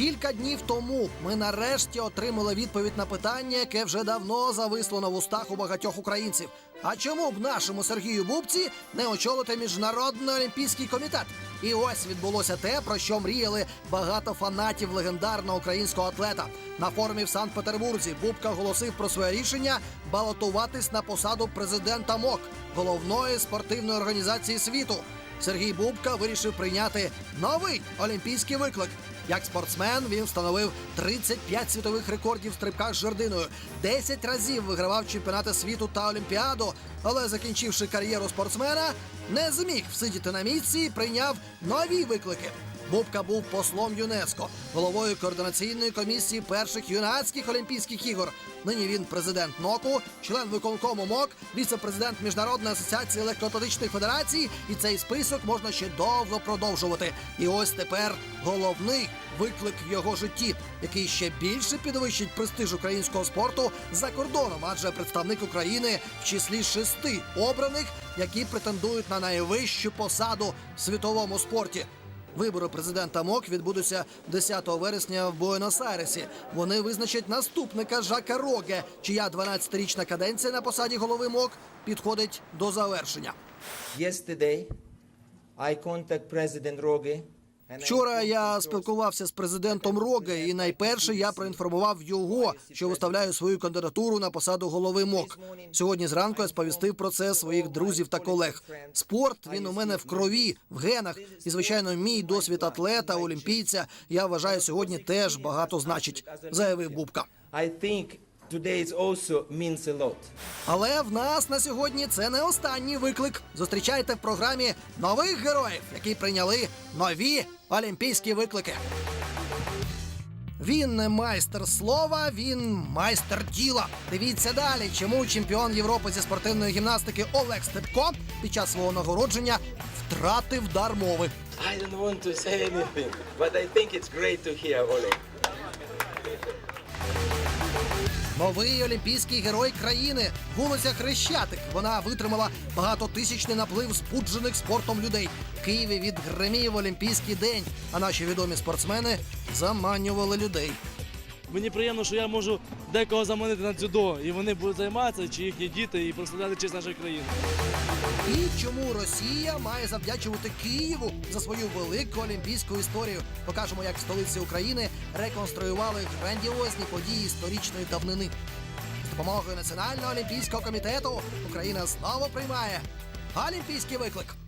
Кілька днів тому ми нарешті отримали відповідь на питання, яке вже давно зависло на вустах у багатьох українців. А чому б нашому Сергію Бубці не очолити міжнародний олімпійський комітет? І ось відбулося те, про що мріяли багато фанатів легендарного українського атлета. На форумі в Санкт-Петербурзі Бубка оголосив про своє рішення балотуватись на посаду президента МОК головної спортивної організації світу. Сергій Бубка вирішив прийняти новий олімпійський виклик. Як спортсмен він встановив 35 світових рекордів в стрибках з жердиною, 10 разів вигравав чемпіонати світу та олімпіаду, але закінчивши кар'єру спортсмена, не зміг всидіти на місці і прийняв нові виклики. Бубка був послом ЮНЕСКО, головою координаційної комісії перших юнацьких олімпійських ігор. Нині він президент НОКу, член виконкому МОК, віце-президент Міжнародної асоціації легкоатлетичних федерацій. І цей список можна ще довго продовжувати. І ось тепер головний виклик в його житті, який ще більше підвищить престиж українського спорту за кордоном, адже представник України в числі шести обраних, які претендують на найвищу посаду в світовому спорті. Вибори президента МОК відбудуться 10 вересня в Буенос-Айресі. Вони визначать наступника Жака Роге, чия 12-річна каденція на посаді голови МОК підходить до завершення. Yesterday, I contact President Roge. Вчора я спілкувався з президентом Роге, і найперше я проінформував його, що виставляю свою кандидатуру на посаду голови МОК. Сьогодні зранку я сповістив про це своїх друзів та колег. Спорт він у мене в крові, в генах. І звичайно, мій досвід атлета, олімпійця. Я вважаю, сьогодні теж багато значить, заявив Бубка. Today is also means a lot. Але в нас на сьогодні це не останній виклик. Зустрічайте в програмі нових героїв, які прийняли нові олімпійські виклики. Він не майстер слова, він майстер діла. Дивіться далі, чому чемпіон Європи зі спортивної гімнастики Олег Степко під час свого нагородження втратив дар мови. I don't want to say anything, but I think it's great to hear Oleg. Новий олімпійський герой країни вулиця Хрещатик. Вона витримала багатотисячний наплив спуджених спортом людей. В Києві відгримів Олімпійський день, а наші відомі спортсмени заманювали людей. Мені приємно, що я можу декого заманити на дзюдо, і вони будуть займатися, чи їхні діти, і прославляти честь нашої країни. І чому Росія має завдячувати Києву за свою велику олімпійську історію? Покажемо, як столиці України реконструювали грандіозні події історичної давнини. З допомогою Національного олімпійського комітету Україна знову приймає олімпійський виклик.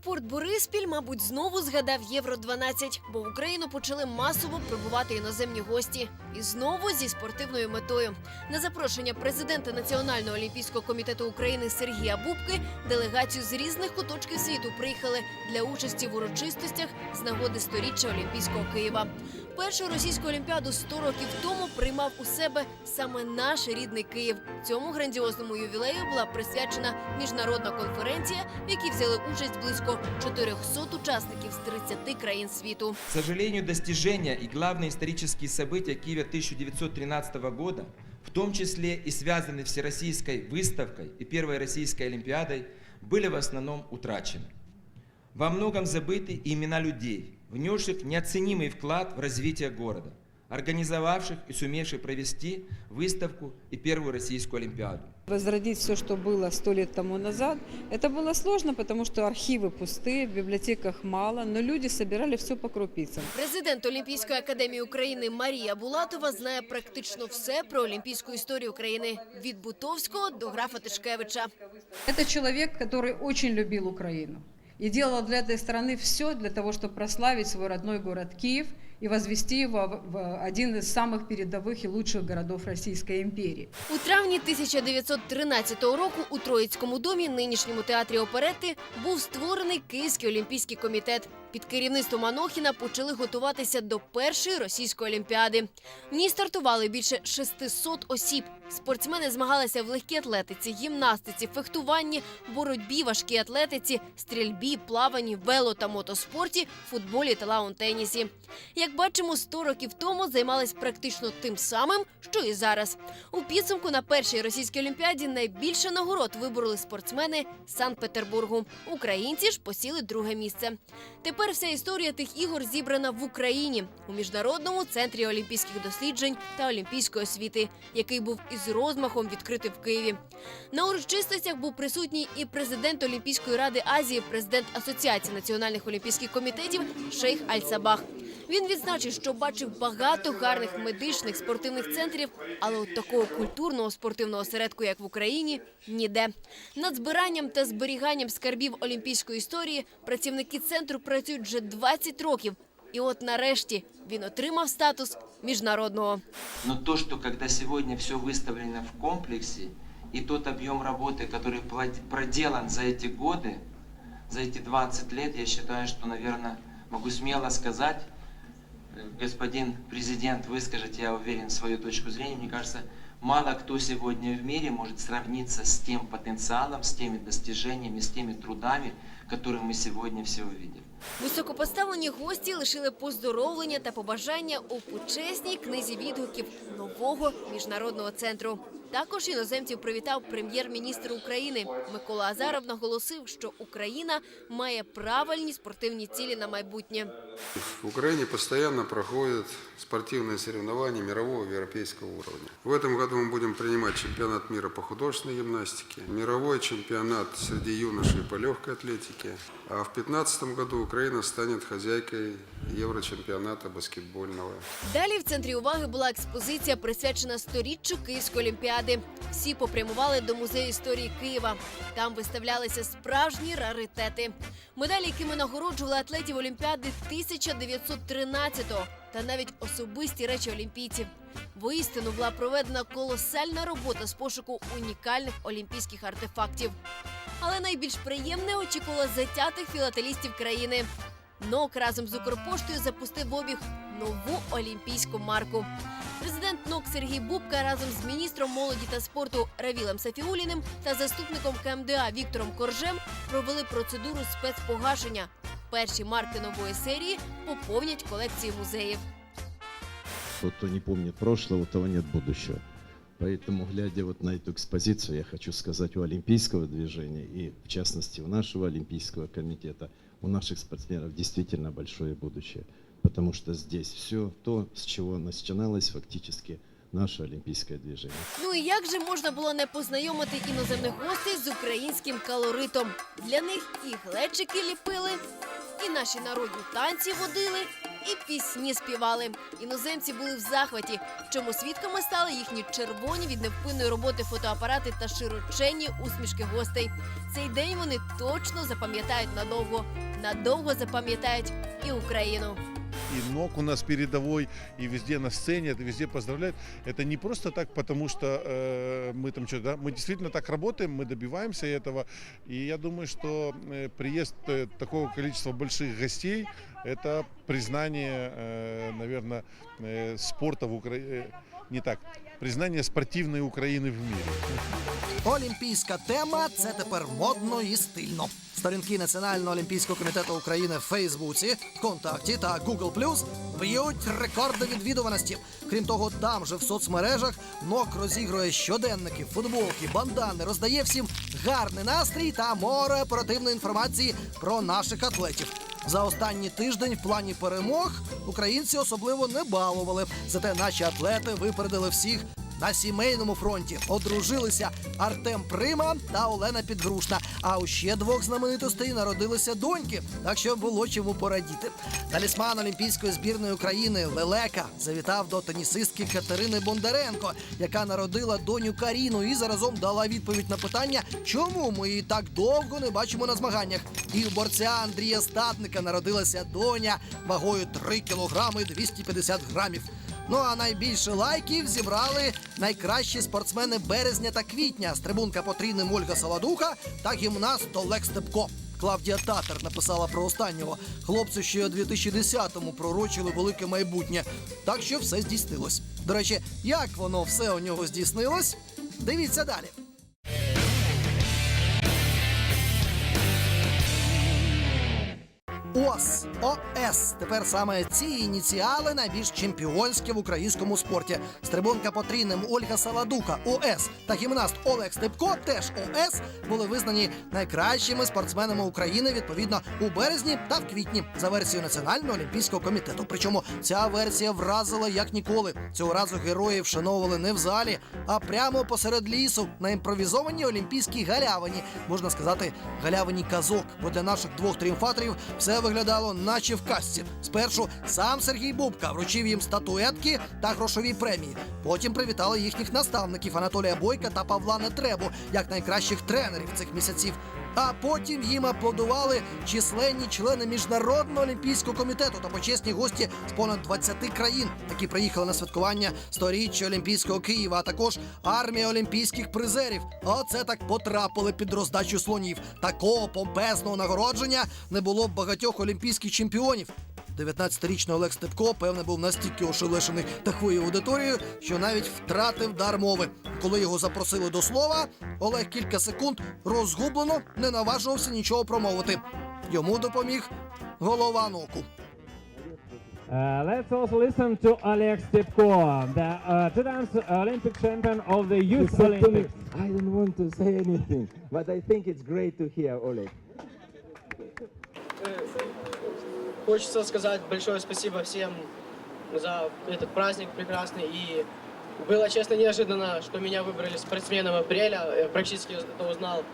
Аеропорт Бориспіль, мабуть, знову згадав Євро 12 бо в Україну почали масово прибувати іноземні гості. І знову зі спортивною метою. На запрошення президента Національного олімпійського комітету України Сергія Бубки делегацію з різних куточків світу приїхали для участі в урочистостях з нагоди сторіччя Олімпійського Києва. Першу російську олімпіаду 100 років тому приймав у себе саме наш рідний Київ. Цьому грандіозному ювілею була присвячена міжнародна конференція, в якій взяли участь близько 400 учасників з 30 країн світу. К сожалению, достижения и главные исторические события Киева 1913 года, в том числе и связанные Всероссийской выставкой и Первой Российской Олимпиадой, были в основном утрачены. Во многом забыты и имена людей, внесших неоценимый вклад в развитие города, организовавших и сумевших провести выставку и Первую Российскую Олимпиаду. Возродить все, что было сто лет тому назад, это было сложно, потому что архивы пустые, в библиотеках мало, но люди собирали все по крупицам. Президент Олімпійської академії України Марія Булатова знає практично все про олімпійську історію України від Бутовського до графа Тишкевича. Это человек, который очень любил Украину и делал для этой страны все для того, чтобы прославить свой родной город Киев и возвести его в- один из самых передовых и лучших городов Российской империи. У травні 1913 року у Троїцькому домі, нинішньому театрі оперети, був створений Київський олімпійський комітет. Під керівництвом Анохіна почали готуватися до першої російської олімпіади. В ній стартували більше 600 осіб. Спортсмени змагалися в легкій атлетиці, гімнастиці, фехтуванні, боротьбі, важкій атлетиці, стрільбі, плаванні, вело та мотоспорті, футболі та лаун-тенісі. Як бачимо, 100 років тому займались практично тим самим, що і зараз. У підсумку на першій російській олімпіаді найбільше нагород вибороли спортсмени Санкт-Петербургу. Українці ж посіли друге місце. Тепер вся історія тих ігор зібрана в Україні у міжнародному центрі олімпійських досліджень та олімпійської освіти, який був із розмахом відкритий в Києві. На урочистостях був присутній і президент Олімпійської ради Азії, президент Асоціації національних олімпійських комітетів Шейх Аль-Сабах. Він відзначив, що бачив багато гарних медичних спортивних центрів, але от такого культурного спортивного осередку, як в Україні, ніде. Над збиранням та зберіганням скарбів олімпійської історії працівники центру працюють вже 20 років. І от нарешті він отримав статус міжнародного. Но то, что когда сегодня все выставлено в комплексе, и тот объем работы, который плод- проделан за эти годы, за эти 20 лет, я считаю, что, наверное, могу смело сказать, э, господин президент, выскажите, я уверен, свою точку зрения. Мне кажется, мало кто сегодня в мире может сравниться с тем потенциалом, с теми достижениями, с теми трудами, которые мы сегодня все увидели. Високопоставлені гості лишили поздоровлення та побажання у почесній книзі відгуків нового міжнародного центру. Також іноземців привітав прем'єр-міністр України Микола Азаров. Наголосив, що Україна має правильні спортивні цілі на майбутнє. В Украине постоянно проходят спортивные соревнования мирового и европейского уровня. В этом году мы будем принимать чемпионат мира по художественной гимнастике, мировой чемпионат среди юношей по легкой атлетике. а в 2015 году Украина станет хозяйкой Еврочемпионата баскетбольного. Далі в центрі уваги була експозиція, присвячена сторіччю Київської олімпіади. Всі попрямували до музею історії Києва. Там виставлялися справжні раритети. Медалі, якими нагороджували атлетів Олімпіади 1913-го, та навіть особисті речі олімпійців. Воістину була проведена колосальна робота з пошуку унікальних олімпійських артефактів. Але найбільш приємне очікувало затятих філателістів країни. НОК разом з Укрпоштою запустив в обіг нову олімпійську марку. Президент НОК Сергій Бубка разом з міністром молоді та спорту Равілем Сафіуліним та заступником КМДА Віктором Коржем провели процедуру спецпогашення. Перші марки нової серії поповнять колекції музеїв. Кто не помнит прошлого, того нет будущего. Поэтому, глядя вот на эту экспозицию, я хочу сказать у олимпийского движения и, в частности, у нашего олимпийского комитета, у наших спортсменов действительно большое будущее. Потому что здесь все то, с чего начиналось фактически наше олимпийское движение. Ну і як же можна було не познайомити іноземних гостей з українським колоритом? Для них і глечики ліпили, і наші народні танці водили, і пісні співали. Іноземці були в захваті, чому свідками стали їхні червоні від невпинної роботи фотоапарати та широченні усмішки гостей. Цей день вони точно запам'ятають надовго. Надовго запам'ятають і Україну и НОК у нас передовой, и везде на сцене, это везде поздравляют. Это не просто так, потому что э, мы там что-то, да, мы действительно так работаем, мы добиваемся этого. И я думаю, что э, приезд э, такого количества больших гостей, это признание, э, наверное, э, спорта в Украине, не так, признание спортивной Украины в мире. Олімпійська тема це тепер модно і стильно. Сторінки Національного олімпійського комітету України в Фейсбуці, ВКонтакті та Google Plus б'ють рекорди відвідуваності. Крім того, там же в соцмережах НОК розігрує щоденники, футболки, бандани, роздає всім гарний настрій та море оперативної інформації про наших атлетів. За останній тиждень в плані перемог українці особливо не балували. Зате наші атлети випередили всіх на сімейному фронті одружилися Артем Прима та Олена Підгрушна. А у ще двох знаменитостей народилися доньки, так що було чому порадіти. Талісман Олімпійської збірної України Лелека завітав до тенісистки Катерини Бондаренко, яка народила доню Каріну і заразом дала відповідь на питання, чому ми її так довго не бачимо на змаганнях. І у борця Андрія Статника народилася доня вагою 3 кілограми 250 грамів. Ну а найбільше лайків зібрали найкращі спортсмени березня та квітня. Стрибунка потрійним Ольга Саладуха та гімнаст Олег Степко. Клавдія Татар написала про останнього. Хлопцю ще у 2010-му пророчили велике майбутнє. Так що все здійснилось. До речі, як воно все у нього здійснилось? Дивіться далі. ОС, ОС. Тепер саме ці ініціали найбільш чемпіонські в українському спорті. Стрибунка по трійним Ольга Саладуха, ОС та гімнаст Олег Степко, теж ОС, були визнані найкращими спортсменами України відповідно у березні та в квітні за версією Національного олімпійського комітету. Причому ця версія вразила як ніколи. Цього разу героїв вшановували не в залі, а прямо посеред лісу на імпровізованій олімпійській галявині. Можна сказати, галявині казок. Бо для наших двох тріумфаторів все виглядало, наче в казці. Спершу сам Сергій Бубка вручив їм статуетки та грошові премії. Потім привітали їхніх наставників Анатолія Бойка та Павла Нетребу як найкращих тренерів цих місяців. А потім їм аплодували численні члени міжнародного олімпійського комітету та почесні гості з понад 20 країн, які приїхали на святкування сторіччя Олімпійського Києва, а також армія олімпійських призерів. Оце так потрапили під роздачу слонів. Такого помпезного нагородження не було б багатьох олімпійських чемпіонів. 19-річний Олег Степко, певне, був настільки ошелешений такою аудиторією, що навіть втратив дар мови. Коли його запросили до слова, Олег кілька секунд розгублено не наважувався нічого промовити. Йому допоміг голова ноку. Uh, let's also listen to Oleg Stepko, the uh, two times Olympic champion of the Youth Olympics. I don't want to say anything, but I think it's great to hear Oleg. Хочется сказать большое спасибо всем за этот праздник прекрасный. И было, честно, неожиданно, что меня выбрали спортсменом апреля. Я практически это узнал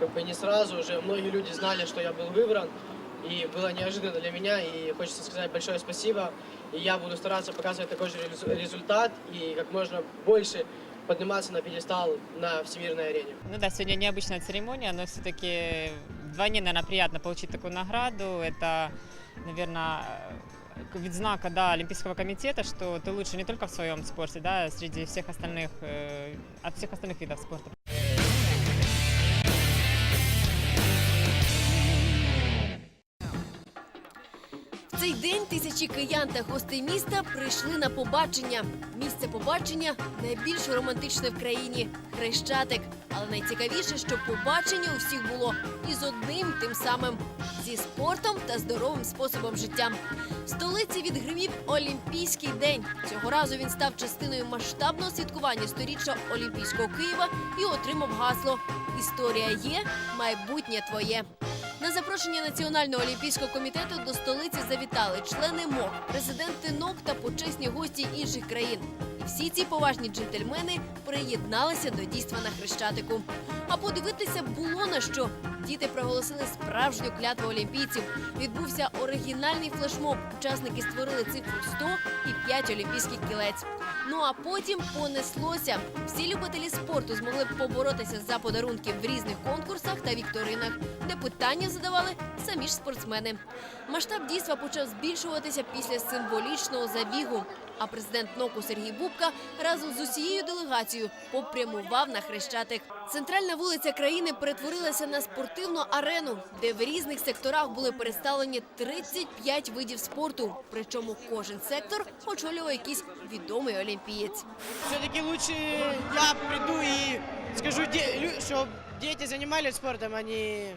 как бы не сразу. Уже многие люди знали, что я был выбран. И было неожиданно для меня. И хочется сказать большое спасибо. И я буду стараться показывать такой же резу- результат и как можно больше подниматься на пьедестал на всемирной арене. Ну да, сегодня необычная церемония, но все-таки вдвойне, наверное, приятно получить такую награду. Это, наверное, вид знака да, Олимпийского комитета, что ты лучше не только в своем спорте, да, а среди всех остальных, э, от всех остальных видов спорта. Цей день тисячі киян та гостей міста прийшли на побачення. Місце побачення найбільш романтичне в країні хрещатик. Але найцікавіше, що побачення у всіх було із одним тим самим зі спортом та здоровим способом життя. В столиці відгримів Олімпійський день. Цього разу він став частиною масштабного святкування сторіччя Олімпійського Києва і отримав гасло Історія є, майбутнє твоє. На запрошення Національного олімпійського комітету до столиці завітали члени МОК, президенти НОК та почесні гості інших країн. Всі ці поважні джентльмени приєдналися до дійства на хрещатику. А подивитися було на що. Діти проголосили справжню клятву олімпійців. Відбувся оригінальний флешмоб. Учасники створили цифру 100 і 5 олімпійських кілець. Ну а потім понеслося. Всі любителі спорту змогли поборотися за подарунки в різних конкурсах та вікторинах, де питання задавали самі ж спортсмени. Масштаб дійства почав збільшуватися після символічного забігу. А президент НОКу Сергій Бубка разом з усією делегацією попрямував на хрещатик. Центральна вулиця країни перетворилася на спортивну арену, де в різних секторах були представлені 35 видів спорту. Причому кожен сектор очолював якийсь відомий олімпієць. Все-таки лучше я приду и скажу, чтобы дети занимались спортом, а не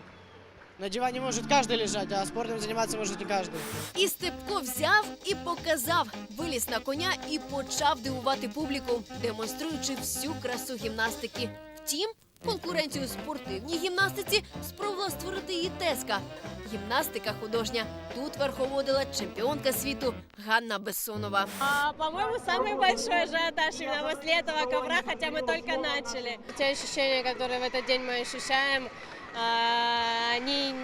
на диване может каждый лежать, а спортом заниматься может не каждый. І Степко взяв і показав, виліз на коня і почав дивувати публіку, демонструючи всю красу гімнастики. Втім, конкуренцію у спортивній гімнастиці спробувала створити і Теска. Гімнастика художня. Тут верховодила чемпіонка світу Ганна Бессонова. А, по-моему, самый большой ажиотаж именно после этого ковра, хотя мы только начали. Те ощущения, которые в этот день мы ощущаем, а, они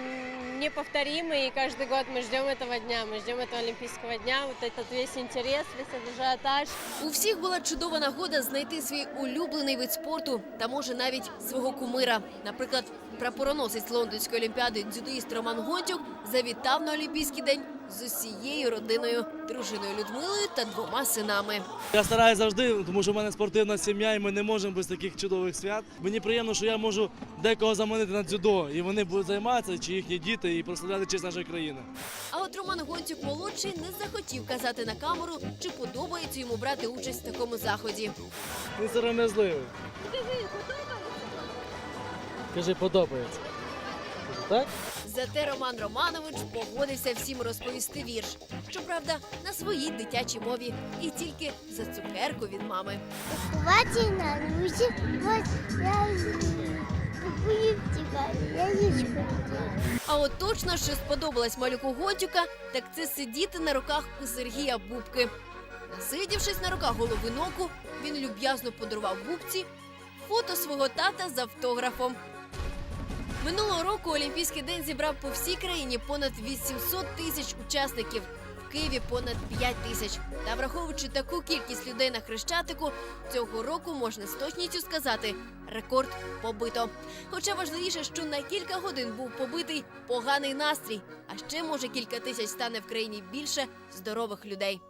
неповторимы, и каждый год мы ждем этого дня, мы ждем этого Олимпийского дня, вот этот весь интерес, весь этот ажиотаж. У всіх була чудова нагода знайти свій улюблений вид спорту та може навіть свого кумира. Наприклад, прапороносець лондонської олімпіади дзюдоїст Роман Гонтюк завітав на Олімпійський день з усією родиною, дружиною Людмилою та двома синами. Я стараюся завжди, тому що в мене спортивна сім'я, і ми не можемо без таких чудових свят. Мені приємно, що я можу декого заманити на дзюдо, і вони будуть займатися, чи їхні діти, і прославляти честь нашої країни. А от Роман Гонцюк молодший не захотів казати на камеру, чи подобається йому брати участь в такому заході. Він сором'язливий. Кажи, подобається. Так? Зате Роман Романович погодився всім розповісти вірш. Щоправда, на своїй дитячій мові і тільки за цукерку від мами. Хватит на я яичко. А от точно, що сподобалась малюку Гонтюка, так це сидіти на руках у Сергія Бубки. Насидівшись на руках головиноку, він люб'язно подарував бубці фото свого тата з автографом. Минулого року Олімпійський день зібрав по всій країні понад 800 тисяч учасників. В Києві понад 5 тисяч. Та враховуючи таку кількість людей на Хрещатику, цього року можна з точністю сказати рекорд побито. Хоча важливіше, що на кілька годин був побитий поганий настрій, а ще може кілька тисяч стане в країні більше здорових людей.